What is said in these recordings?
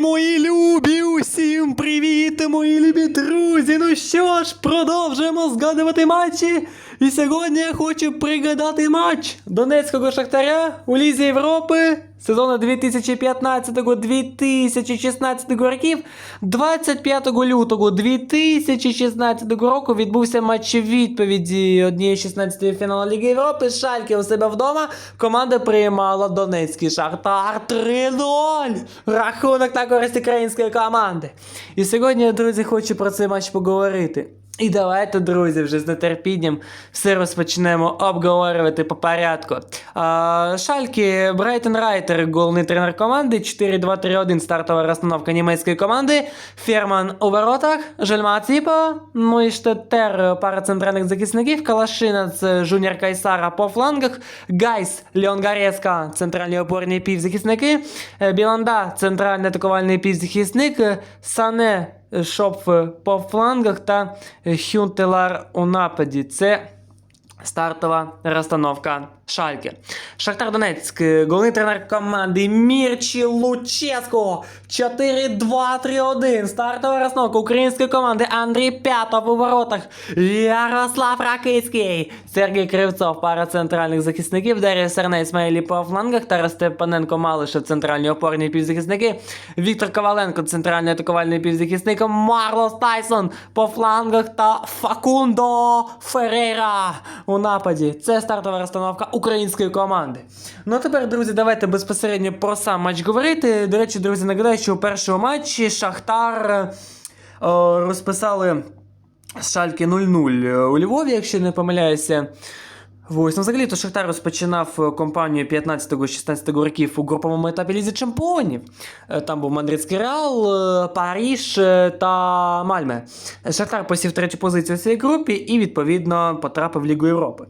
Мої любі, усім привіт, мої любі друзі. Ну що ж, продовжуємо згадувати матчі. І сьогодні я хочу пригадати матч Донецького Шахтаря у Лізі Європи сезону 2015-2016 років. 25 лютого 2016 року відбувся матч відповіді однієї 16 фіналу Ліги Європи. Шальки у себе вдома. Команда приймала Донецький Шахтар 3-0. Рахунок на користь української команди. І сьогодні, друзі, хочу про цей матч поговорити. І давайте, друзі, вже з нетерпінням все розпочнемо обговорювати по порядку. А, Шальки, Брайтон Райтер, головний тренер команди, 4-2-3-1 стартова розстановка німецької команди, Ферман у воротах, Жельма Ціпа, ну і Штеттер, пара центральних захисників, Калашинець, Жуніор Кайсара по флангах, Гайс, Леон Гарецька, центральні опорні півзахисники, Біланда, центральний атакувальний півзахисник, Сане, Шопф по флангах та Хюнтелар у нападі. Це стартова розстановка Шальки. Шахтар Донецьк, головний тренер команди Мірчі Луческо. 4-2-3-1. Стартова розстановка української команди Андрій П'ятов у воротах. Ярослав Ракицький. Сергій Кривцов, пара центральних захисників. Дар'я Серней Ісмаїлі по флангах. Тарас Степаненко Малишев, центральні опорні півзахисники. Віктор Коваленко, центральний атакувальний півзахисник. Марлос Тайсон по флангах та Факундо Ферейра у нападі. Це стартова розстановка української команди. Ну а тепер, друзі, давайте безпосередньо про сам матч говорити. До речі, друзі, нагадаю, що у першому матчі Шахтар е, розписали Шальки 0-0 у Львові, якщо не помиляюся. Ось, ну, взагалі, то Шахтар розпочинав е, кампанію 15-16 років у груповому етапі Лізі Чемпіонів. Е, Там був Мадридський Реал, е, Паріж е, та Мальме. Шахтар посів третю позицію у цій групі і, відповідно, потрапив в Лігу Європи.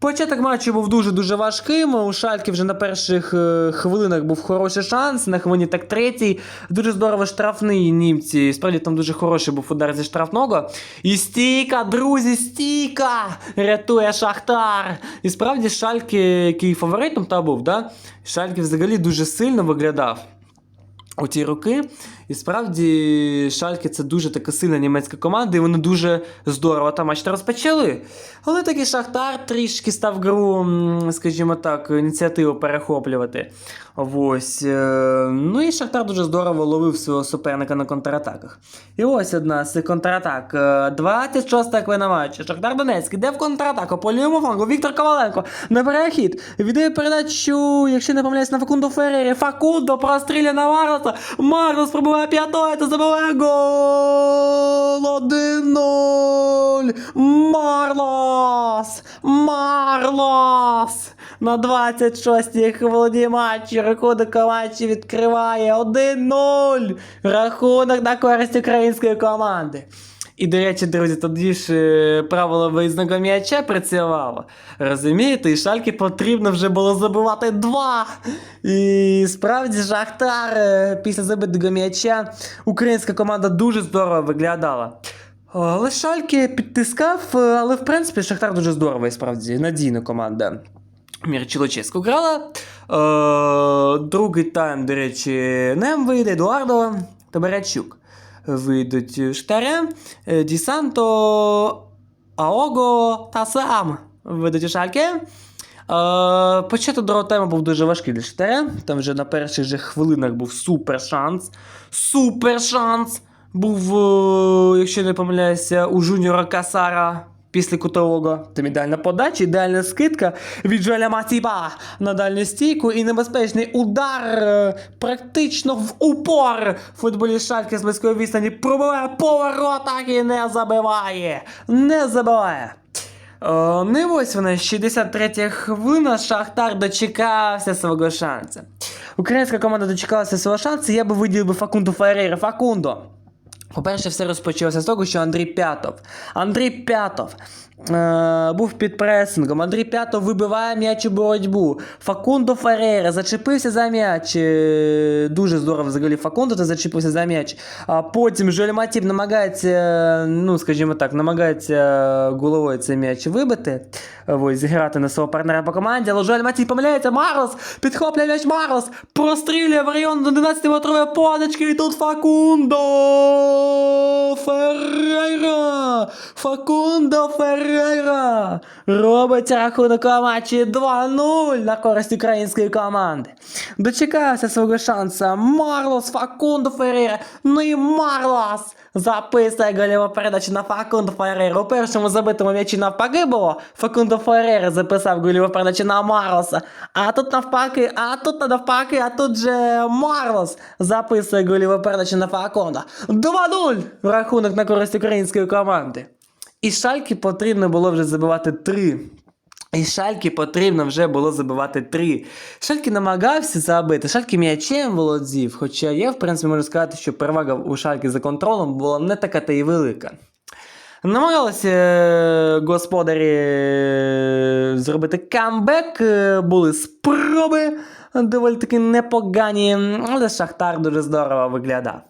Початок матчу був дуже-дуже важким. У Шальки вже на перших е, хвилинах був хороший шанс. На хвилині так третій. Дуже здорово штрафний німці. Справді там дуже хороший був удар зі штрафного. І стійка, друзі, стійка! Рятує Шахтар. І справді Шальки, який фаворитом та був, да? Шальки взагалі дуже сильно виглядав у ті роки. І справді Шальке це дуже така сильна німецька команда, і вони дуже здорово там матч розпочали. Але такий Шахтар трішки став гру, скажімо так, ініціативу перехоплювати. Ось. е, Ну і Шахтар дуже здорово ловив свого суперника на контратаках. І ось одна з контратак. Е, 26 хвилина матчу. Шахтар Донецьк іде в контратаку по лівому флангу. Віктор Коваленко набирає хід. Віддає передачу, якщо не помиляюсь, на Факундо Феррері. Факундо простріляє на Марлоса. Марлос пробиває п'ятою та забиває гол. 1-0. Марлос. Марлос. На 26-й хвилині матчі рахунок матчі відкриває 1-0. Рахунок на користь української команди. І, до речі, друзі, тоді ж е, правило виїзного м'яча працювало. Розумієте, і шальки потрібно вже було забивати два. І справді Шахтар е, після забитого м'яча українська команда дуже здорово виглядала. Але Шальки підтискав, е, але в принципі Шахтар дуже здорово і справді надійна команда. Мірчилоческу грала. Е, другий тайм, до речі, Нем вийде, Едуардо та Барячук. Вийдуть Штаре, Дісанто, Аого та Сам вийдуть у Шальки. Е, початок другого тайму був дуже важкий для Штере. Там вже на перших же хвилинах був супер шанс. Супер шанс! Був, е, якщо не помиляюся, у Жуніора Касара після кутового. Там ідеальна подача, ідеальна скидка від Джоеля Матіпа на дальню стійку і небезпечний удар е, практично в упор. Футболіст Шальки з близької відстані пробиває по воротах і не забиває. Не забиває. О, не ось вона, 63 хвилина, Шахтар дочекався свого шансу. Українська команда дочекалася свого шансу, я би виділив би Факунду Ферейра. Факундо. По-перше, все розпочалося з того, що Андрій П'ятов. Андрій П'ятов е, був під пресингом. Андрій П'ятов вибиває м'яч у боротьбу. Факундо Феррейра зачепився за м'яч. Е, Дуже здорово взагалі Факундо та зачепився за м'яч. А потім Жоль Матіп намагається, ну скажімо так, намагається головою цей м'яч вибити. Ось, зіграти на свого партнера по команді, але Жоль Матіп помиляється. Марлос підхоплює м'яч Марлос, прострілює в район 11-метрової поночки, і тут Факундо Феррейра! Факундо Феррейра! Робить рахунок у матчі 2-0 на користь української команди. Дочекався свого шанса. Марлос Факундо Феррейра. Ну і Марлос записує гольову передачу на Факундо Феррейра. У першому забитому м'ячі навпаки було. Факундо Феррейра записав гольову передачу на Марлоса. А тут навпаки, а тут навпаки, а тут же Марлос записує гольову передачу на Факундо. 2-0 рахунок на користь української команди. І Шальки потрібно було вже забивати 3. І Шальки потрібно вже було забивати 3. Шальки намагався забити, Шальки м'ячем володів, хоча я, в принципі, можу сказати, що перевага у Шальки за контролем була не така та й велика. Намагалися е, господарі е, зробити камбек, е, були спроби доволі таки непогані, але Шахтар дуже здорово виглядав.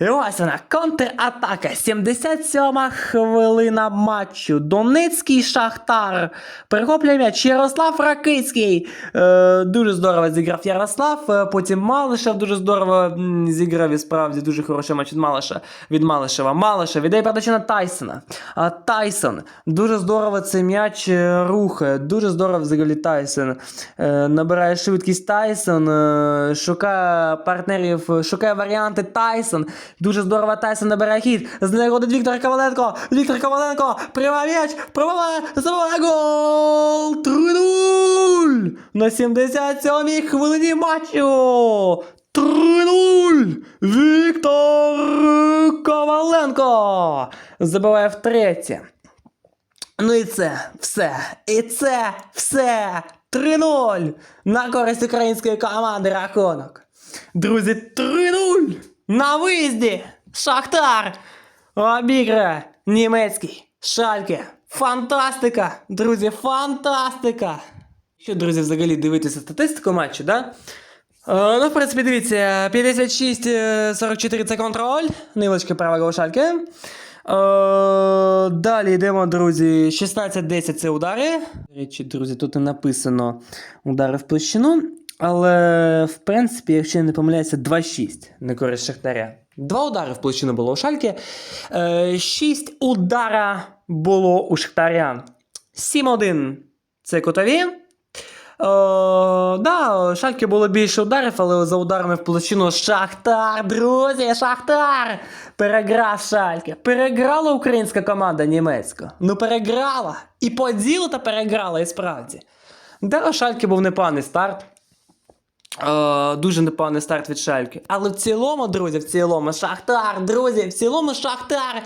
І ось вона, контратака. 77 хвилина матчу. Донецький Шахтар. Перехоплює м'яч. Ярослав Ракицький. Е, дуже здорово зіграв Ярослав. Е, Потім Малишев дуже здорово зіграв і справді дуже хороший матч від Малиша. Від Малишева. Малишев віддає передачу на Тайсона. А Тайсон. Дуже здорово цей м'яч е, рухає. Дуже здорово взагалі Тайсон. Е, набирає швидкість Тайсон. Е, шукає партнерів, шукає варіанти Тайсон. Дуже здорово Тайсон набирає хід. З нього до Віктора Коваленко. Віктор Коваленко приймає м'яч, пробиває, забиває гол! 3-0! На 77-й хвилині матчу! 3-0! Віктор Коваленко! Забиває втретє. Ну і це все. І це все. 3-0 на користь української команди рахунок. Друзі, 3-0 на виїзді. Шахтар. Обіграє німецький. Шальке. Фантастика! Друзі, фантастика! Що, друзі, взагалі дивитися статистику матчу, да? Е, ну, в принципі, дивіться, 56-44 це контроль. Перевага у Шальке. Е, далі йдемо, друзі. 16-10 це удари. До речі, друзі, тут і написано удари в площину. Але, в принципі, якщо не помиляюся, 2-6 на користь Шахтаря. Два удари в площину було у Шальки. Е, 6 удара було у Шахтаря. 7-1 це котові. Е, да, Шальки було більше ударів, але за ударами в площину Шахтар, друзі, Шахтар! Переграв Шальки. Переграла українська команда німецька. Ну переграла. І по ділу та переграла, і справді. Да, у Шальки був непоганий старт. Е, дуже непоганий старт від Шальки. Але в цілому, друзі, в цілому, Шахтар, друзі, в цілому Шахтар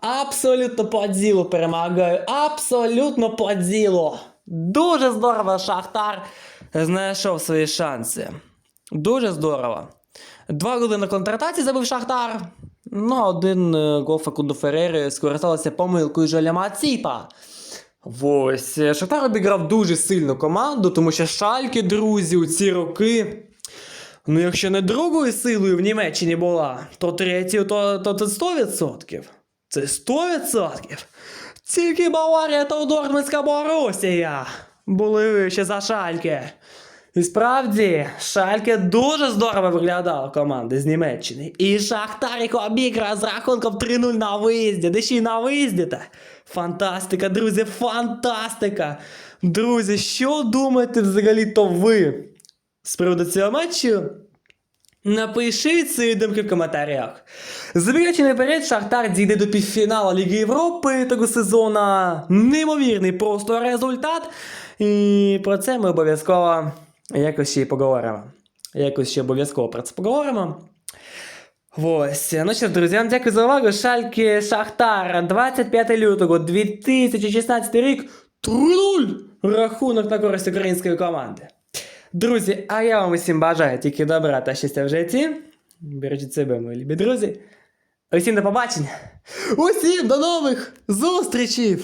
абсолютно по ділу перемагає. Абсолютно по ділу. Дуже здорово Шахтар знайшов свої шанси. Дуже здорово. Два голи на контратаці забив Шахтар. Ну, один е, гол Факунду Феррери скористався помилкою Жоля Маціпа. Ось, е, Шахтар обіграв дуже сильну команду, тому що Шальки, друзі, у ці роки. Ну, якщо не другою силою в Німеччині була, то третьою, то, то це 100%. Це 100%. Тільки Баварія та Дортмундська Борусія були вище за Шальке. І справді, Шальке дуже здорово виглядала команда з Німеччини. І Шахтар їх обіграє з рахунком 3-0 на виїзді. Де ще й на виїзді та. Фантастика, друзі, фантастика! Друзі, що думаєте взагалі-то ви з приводу цього матчу? Напишіть свої думки в коментарях. Забігаючи наперед, Шахтар дійде до півфіналу Ліги Європи того сезону. Неймовірний просто результат. І про це ми обов'язково якось ще й поговоримо. Якось ще обов'язково про це поговоримо. Ось. Ну що друзі, вам дякую за увагу. Шальки Шахтар, 25 лютого 2016 рік. 3-0 рахунок на користь української команди. Друзі, а я вам усім бажаю тільки добра та щастя в житті. Бережіть себе, мої любі друзі. Усім до побачення. Усім до нових зустрічей!